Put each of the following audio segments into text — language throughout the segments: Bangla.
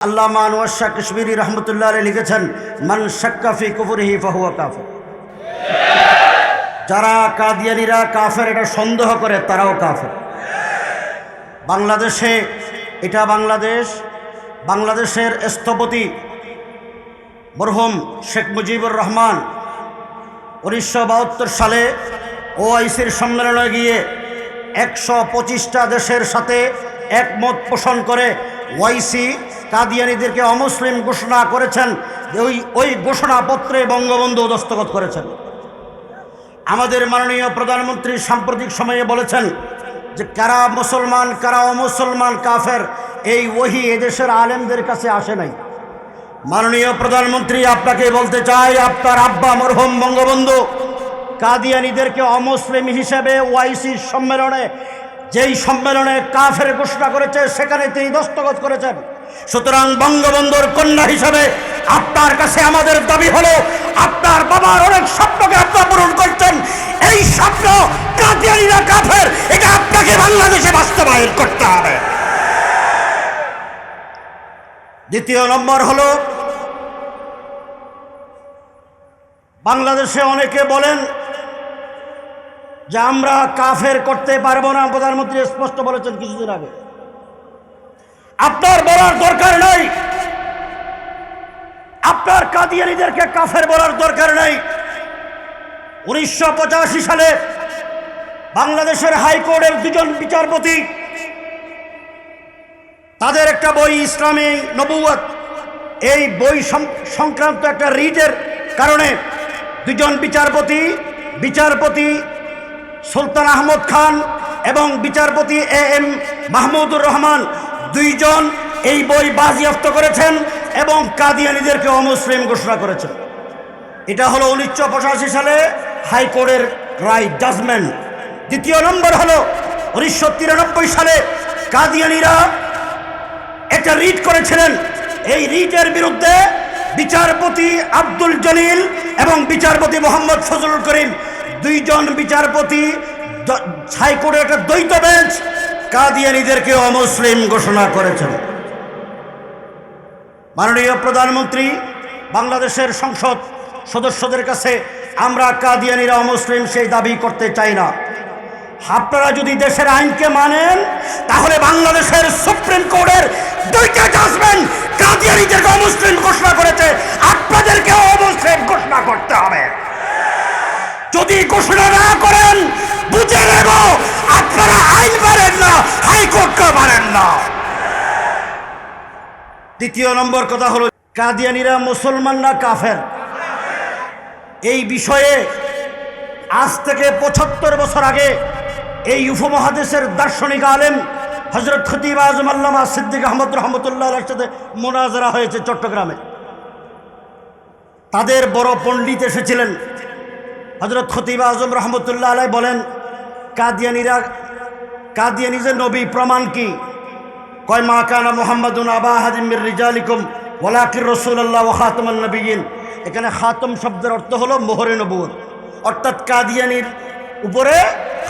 আল্লামা আনোয়ার শাহ কাশ্মীরি রহমতুল্লাহ লিখেছেন, মান শাক্কাফি কুফুরিহি ফাহুয়া কাফের। যারা কাদিয়ানিরা কাফের, এটা সন্দেহ করে, তারাও কাফের। বাংলাদেশে, এটা বাংলাদেশ, বাংলাদেশের স্থপতি মরহুম শেখ মুজিবুর রহমান উনিশশো বাহাত্তর সালে ওআইসির সম্মেলনে গিয়ে একশো পঁচিশটা দেশের সাথে একমত পোষণ করে ওয়াইসি কাদিয়ানিদেরকে অমুসলিম ঘোষণা করেছেন ওই ওই ঘোষণাপত্রে বঙ্গবন্ধু দস্তখত করেছেন। আমাদের মাননীয় প্রধানমন্ত্রী সাম্প্রতিক সময়ে বলেছেন যে কারা মুসলমান, কারা অমুসলমান কাফের, এই ওহি এদেশের আলেমদের কাছে আসে নাই। মাননীয় প্রধানমন্ত্রী, আপনাকে বলতে চাই, আপনার আব্বা মরহুম বঙ্গবন্ধু কাদিয়ানিদেরকে অমুসলিম হিসেবে ওয়াইসির সম্মেলনে, যেই সম্মেলনে কাফের ঘোষণা করেছে, সেখানে তিনি দস্তখত করেছেন। সুতরাং বঙ্গবন্ধুর কন্যা হিসাবে আপনার কাছে আমাদের দাবি হলো, আপনার বাবার অনেক স্বপ্নকে আপনার পূরণ করছেন। এই স্বপ্ন কাদিয়ানিরা কাফের, এটা আপনাকে বাংলাদেশে বাস্তবায়ন করতে হবে। দ্বিতীয় নম্বর হলো, বাংলাদেশে অনেকে বলেন যে আমরা কাফের করতে পারব না। প্রধানমন্ত্রী স্পষ্ট বলেছেন কিছুদিন আগে। আপনার বলার দরকার নাই। আপনার কাদিয়ানিদেরকে কাফের বলার দরকার নাই। উনিশশো পঁচাশি সালে বাংলাদেশের হাইকোর্টের দুজন বিচারপতি, তাদের একটা বই, ইসলামী নবুয়ত এই বই সংক্রান্ত একটা রিটের কারণে দুজন বিচারপতি বিচারপতি সুলতান আহমদ খান এবং বিচারপতি এ এম মাহমুদুর রহমান দুইজন এই বই বাজেয়াপ্ত করেছেন এবং কাদিয়ানিদেরকে অমুসলিম ঘোষণা করেছেন। এটা হলো উনিশশো পঁচাশি সালে হাইকোর্টের রায় জাজমেন্ট। দ্বিতীয় নম্বর হলো উনিশশো তিরানব্বই সালে কাদিয়ানিরা একটা রিট করেছিলেন। এই রিটের বিরুদ্ধে বিচারপতি আব্দুল জলিল এবং বিচারপতি মোহাম্মদ ফজলুল করিম দুইজন বিচারপতি হাইকোর্টের একটা দ্বৈত বেঞ্চ কাদিয়ানিদেরকে অমুসলিম ঘোষণা করেছেন। মাননীয় প্রধানমন্ত্রী, বাংলাদেশের সংসদ সদস্যদের কাছে আমরা কাদিয়ানিরা অমুসলিম সেই দাবি করতে চাই না। আপনারা যদি দেশের আইনকে মানেন, তাহলে বাংলাদেশের সুপ্রিম কোর্টের দুইটা জাজমেন্ট কাদিয়ানিদেরকে অমুসলিম ঘোষণা করেছে। আপনাদেরকে অমুসলিম ঘোষণা করতে হবে। যদি ঘোষণা না করেন, বুঝে নেব আপনারা আইন মানেন হাইকোর্টকে মানেন না। দ্বিতীয় নম্বর কথা হলো, কাদিয়ানিরা মুসলমান না কাফের? এই বিষয়ে আজ থেকে পঁচাত্তর বছর আগে এই উপমহাদেশের দার্শনিক আলেম হজরত খতিব আজম আল্লামা সিদ্দিক আহমদ রহমতুল্লাহ সাথে মোনাজারা হয়েছে চট্টগ্রামে। তাদের বড় পণ্ডিত এসেছিলেন। হজরত খতিব আজম রহমতুল্লাহ আলাই বলেন, কাদিয়ানিরা কাদিয়ানি যে নবী প্রমাণ কি? কয়, মা কানা মোহাম্মদুন আবা হাজিমির রিজালিকুম ওলাকির রসুল্লাহ ও খাতমান নবীন এখানে খাতম শব্দের অর্থ হলো মোহরে নবুয়ত। অর্থাৎ কাদিয়ানির উপরে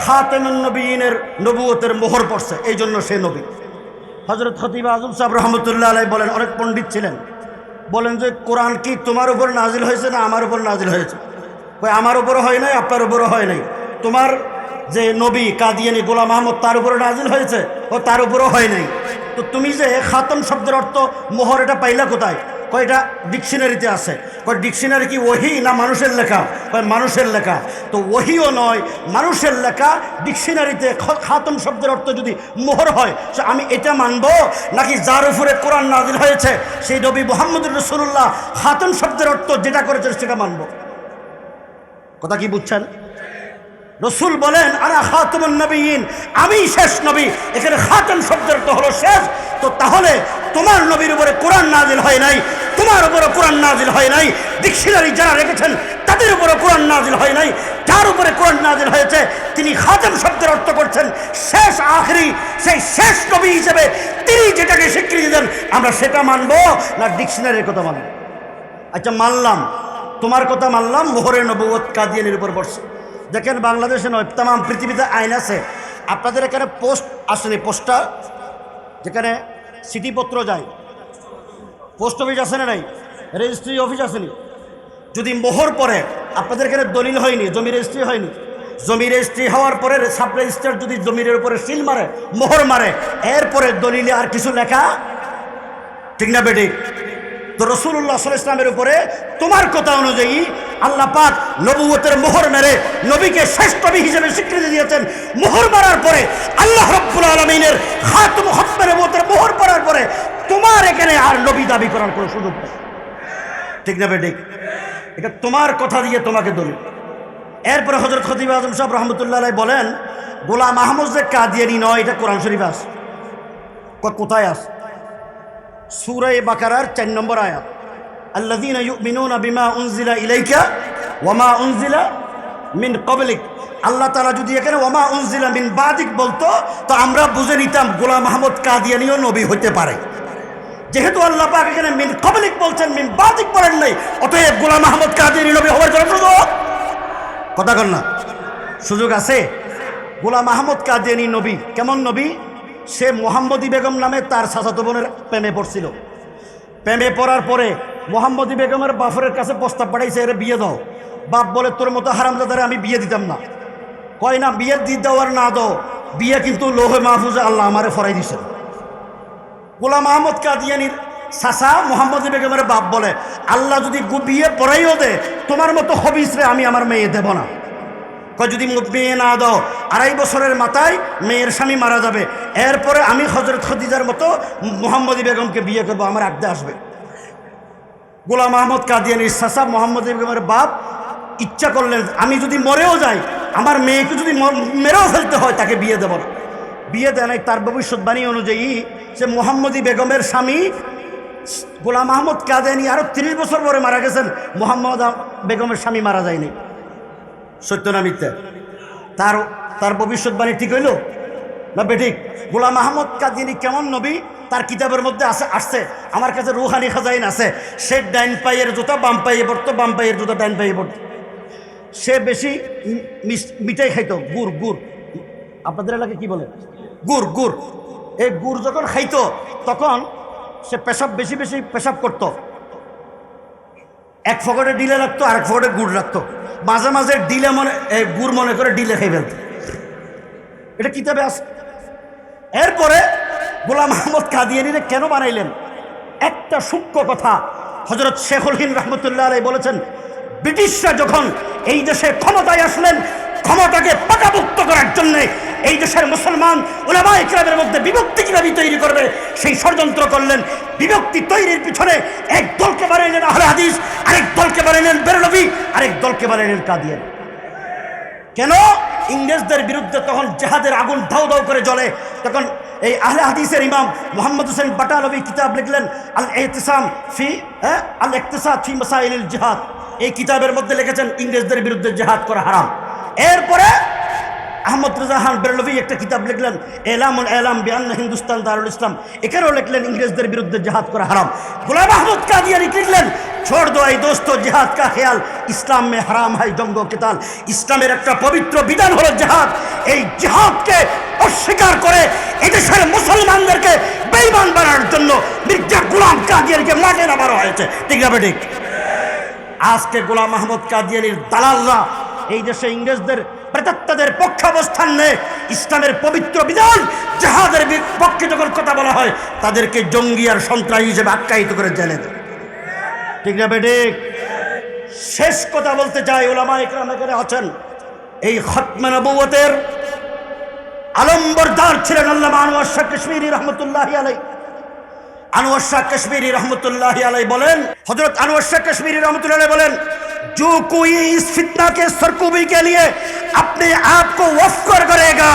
খাতেমান নবীনের নবুয়তের মোহর পড়ছে এই জন্য সে নবী। হজরত খতিব আজম সাহেব রহমতুল্লাহ আলাই বলেন, অনেক পণ্ডিত ছিলেন। বলেন যে, কোরআন কি তোমার উপর নাজিল হয়েছে না আমার উপর নাজিল হয়েছে? আমার উপরও হয় নাই, আপনার উপরও হয় নাই। তোমার যে নবী কাদিয়ানি গোলাম আহমদ তার উপরে নাজিল হয়েছে ও তার উপরও হয় নাই। তো তুমি যে খাতম শব্দের অর্থ মোহর, এটা পাইলা কোথায়? কয় এটা ডিকশনারিতে আছে। কয় ডিকশনারি কি ওহি না মানুষের লেখা? কয় মানুষের লেখা। তো ওহিও নয়, মানুষের লেখা ডিকশনারিতে খাতম শব্দের অর্থ যদি মোহর হয় সে আমি এটা মানব? নাকি যার উপরে কোরআন নাজিল হয়েছে, সেই নবী মোহাম্মদ রসুল্লাহ খাতম শব্দের অর্থ যেটা করেছে সেটা মানব? কথা কি বুঝছেন? রসুল বলেন, আরা খাতমুন নবীন, আমি শেষ নবী। এখানে খাতম শব্দের তো হলো শেষ। তো তাহলে তোমার নবীর উপরে কোরআন নাজিল হয় নাই, তোমার উপরে কোরআন নাজিল হয় নাই, ডিকশনারি যারা রেখেছেন, তাদের উপরে কোরআন নাজিল হয় নাই, যার উপরে কোরআন নাজিল হয়েছে, তিনি খাতম শব্দের অর্থ করছেন, শেষ আখরি, সেই শেষ নবী হিসেবে তিনি যেটাকে স্বীকৃতি দেন, আমরা সেটা মানবো না ডিকশনারির কথা মানবো? আচ্ছা মানলাম। তোমার কথা মানলাম মোহরে নবুয়ত কাদিয়ানির উপর বসছে দেখেন বাংলাদেশে নয় তাম পৃথিবীতে আইন আছে। আপনাদের এখানে পোস্ট আসেনি পোস্টার যেখানে চিঠিপত্র যায়। পোস্ট অফিস আছে না নাই? রেজিস্ট্রি অফিস আসেনি যদি মোহর পরে আপনাদের এখানে দলিল হয়নি, জমি রেজিস্ট্রি হয়নি। জমি রেজিস্ট্রি হওয়ার পরে সাব রেজিস্ট্রার যদি জমির উপরে সিল মারে, মোহর মারে, এরপরে দলিলে আর কিছু লেখা ঠিক না বেটি তো রসুল্লাহ সাল ইসলামের উপরে তোমার কথা অনুযায়ী আল্লাহ পাক নবুয়তের মোহর মেরে নবীকে নবী হিসেবে স্বীকৃতি দিয়েছেন। মোহর মারার পরে আল্লাহ রব্বুল আলমিনের খাতুম হত্মের মতের মোহর পড়ার পরে তোমার এখানে আর নবী দাবি করার কোনো সুযোগ নেই। ঠিক না বেটিক এটা তোমার কথা দিয়ে তোমাকে দলিল। এরপরে হজরত খতিব আজম সাহেব রহমতুল্লাহ বলেন, গোলাম আহমদ যে কাদিয়ানি নয়, এটা কোরআন শরীফ আস কোথায় আস সুরাই বাকারার চার নম্বর আয়াত। আল্লাদিন বিমা ইলাইকা মিন আল্লাহ যদি এখানে ওমা মিন বাদিক বলতো, তো আমরা বুঝে নিতাম নবী হতে পারে। যেহেতু আল্লাহ মিন বলছেন, মিন বাদিক বলেন নাই, অতএব গোলাম আহমদ কাদিয়ানি নবী হওয়ার সুযোগ কথা কর না। সুযোগ আছে? গোলাম আহমদ কাদিয়ানি নবী, কেমন নবী? সে মোহাম্মদী বেগম নামে তার চাচাতো বোনের প্রেমে পড়ছিল। প্রেমে পড়ার পরে মোহাম্মদী বেগমের বাফরের কাছে প্রস্তাব পাঠাইছে, এর বিয়ে দাও। বাপ বলে, তোর মতো হারামদাদারে আমি বিয়ে দিতাম না। কয় না, বিয়ে দি দাও আর না দাও, বিয়ে কিন্তু লোহে মাহফুজে আল্লাহ আমারে ফরাই দিছে। গোলাম আহমদ কাদিয়ানির সাসা মোহাম্মদ বেগমের বাপ বলে, আল্লাহ যদি বিয়ে পড়াইও দে, তোমার মতো হবিস রে আমি আমার মেয়ে দেব না। যদি মেয়ে না দাও, আড়াই বছরের মাথায় মেয়ের স্বামী মারা যাবে। এরপরে আমি হজরত খদিজার মতো মোহাম্মদী বেগমকে বিয়ে করব, আমার আগদে আসবে। গোলাম আহমদ কাদিয়ানির সাসা মোহাম্মদ বেগমের বাপ ইচ্ছা করলেন আমি যদি মরেও যাই, আমার মেয়েকে যদি মেরেও ফেলতে হয়, তাকে বিয়ে দেব না। বিয়ে দেয় নাই, তার ভবিষ্যৎবাণী অনুযায়ী সে মোহাম্মদী বেগমের স্বামী গোলাম আহমদ কাদিয়ানি আরও তিরিশ বছর পরে মারা গেছেন, মোহাম্মদ বেগমের স্বামী মারা যায়নি। সত্য না মিথ্যা? তার তার ভবিষ্যৎবাণী ঠিক হইল? না বেঠিক গোলাম আহমদ কাদিনী কেমন নবী, তার কিতাবের মধ্যে আছে, আসছে। আমার কাছে রুহানি খাজাইন আছে। সে ডাইন পাইয়ের জুতা, বাম পাইয়ে পড়তো, বাম পাইয়ের জুতা ডাইন পাইয়ে পড়তো। সে বেশি মিঠাই খাইতো। গুড় গুড়। আপনাদের এলাকায় কি বলে? গুড় গুড়। এই গুড় যখন খাইতো, তখন সে পেশাব বেশি বেশি পেশাব করতো। এক ফকটে ডিলে রাখতো, আরেক ফকটে গুড় রাখতো। মাঝে মাঝে ডিলে মনে গুড় মনে করে ডিলে খেয়ে ফেলত। এটা কিতাবে আস, এরপরে গোলাম আহমদ কাদিয়ানিরে কেন বানাইলেন? একটা সূক্ষ্ম কথা হজরত শেখুল হিন রহমতুল্লাহ বলেছেন, ব্রিটিশরা যখন এই দেশে ক্ষমতায় আসলেন ক্ষমতাকে পাকাভুক্ত করার জন্য এই দেশের মুসলমান ওলামা ইকরামের মধ্যে বিভক্তি কীভাবে তৈরি করবে, সেই ষড়যন্ত্র করলেন। বিভক্তি তৈরির পিছনে এক দলকে বানাইলেন আহলে হাদিস, আরেক দলকে বানাইলেন বেরলভি আরেক দলকে বানাইলেন কাদিয়ান। কেন? ইংরেজদের বিরুদ্ধে তখন জেহাদের আগুন ধাউ ধাউ করে জ্বলে। তখন এই আহলে হাদিসের ইমাম মোহাম্মদ হোসেন বাটালবি কিতাব লিখলেন আল এহতিসাম ফি হ্যাঁ? আল ইকতিসাদ ফি মাসাইল জিহাদ। এই কিতাবের মধ্যে লিখেছেন, ইংরেজদের বিরুদ্ধে জেহাদ করা হারাম। এরপরে আহমদ রেজা খান বেরলভি একটা কিতাব লিখলেন, এলামুল এলাম বিয়ান্ন হিন্দুস্তান দারুল ইসলাম। এখানেও লিখলেন, ইংরেজদের বিরুদ্ধে জেহাদ করা হারাম। গোলাম আহমদ কাদিয়ানি লিখলেন, ছোড় দো এই দোস্ত, জেহাদ কা খেয়াল। ইসলাম মে হারাম হাই জঙ্গ কেতাল ইসলামের একটা পবিত্র বিধান হলো জেহাদ। এই জেহাদকে অস্বীকার করে এদেশের মুসলমানদেরকে বেইমান বানানোর জন্য মির্জা গোলাম কাদিয়ানিকে মাঠে নামানো হয়েছে। ঠিক না ঠিক আজকে গোলাম আহমদ কাদিয়ানির দালালরা এই দেশে ইংরেজদের প্রেতাত্মাদের পক্ষে অবস্থান নেয় ইসলামের পবিত্র বিধান যাহাদের পক্ষে যখন কথা বলা হয়, তাদেরকে জঙ্গি আর সন্ত্রাস হিসেবে আখ্যায়িত করে জেনে দেয়। ঠিক না বেটে শেষ কথা বলতে চাই ওলামা একরাম এখানে আছেন। এই খতমানবতের আলম্বরদার ছিলেন আল্লাহ আনোয়ার শাহ কাশ্মীর রহমতুল্লাহ আলাই আনোয়ার শাহ কাশ্মীর রহমতুল্লাহ আলাই বলেন হজরত আনোয়ার শাহ কাশ্মীর রহমতুল্লাহ বলেন जो कोई इस फितना के सरकूबी के लिए अपने आप को वफ कर करेगा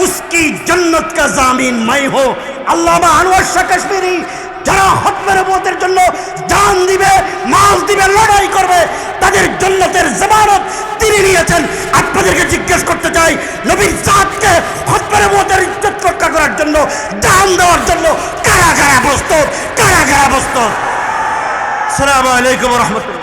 उसकी जन्नत का जामीन मैं हो अल्लामा अनवर शाह कश्मीरी যারা হতমের মতের জন্য জান দিবে মাল দিবে লড়াই করবে তাদের জন্নতের জামানত তিনি নিয়েছেন আপনাদেরকে জিজ্ঞেস করতে চাই নবীর জাতকে হতমের মতের ইজ্জত রক্ষা করার জন্য জান দেওয়ার জন্য কারা কারা প্রস্তুত কারা কারা প্রস্তুত সালাম আলাইকুম রহমতুল্লাহ